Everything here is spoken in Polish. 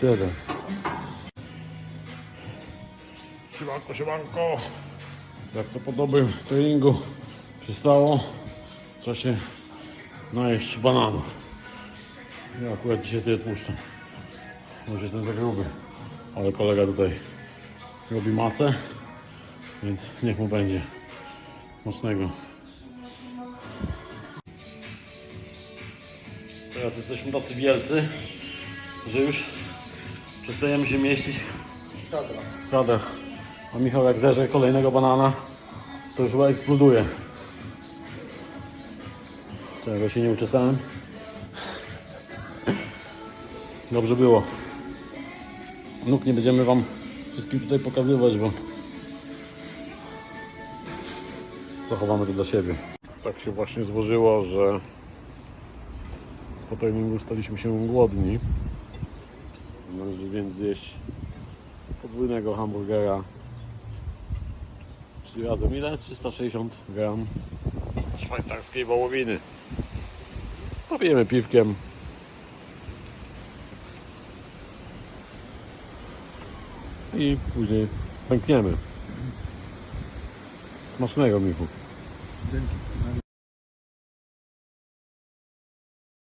Siedem. Siemanko, siemanko. Jak to po dobrym treningu przystało, to się najeść bananów. Ja akurat dzisiaj sobie puszczę. Może jestem za gruby, ale kolega tutaj robi masę, więc niech mu będzie mocnego. Teraz jesteśmy tacy wielcy, że już przestajemy się mieścić w kadrach. A Michał jak zerze kolejnego banana, to już chyba eksploduje. Czego się nie uczesałem? Dobrze było. Nóg nie będziemy Wam wszystkim tutaj pokazywać, bo zachowamy to dla siebie. Tak się właśnie złożyło, że po treningu staliśmy się głodni. Należy więc zjeść podwójnego hamburgera. Czyli razem ile? 360 gram szwajcarskiej wołowiny. Popijemy piwkiem. I później pękniemy. Smacznego, Michu. Dzięki.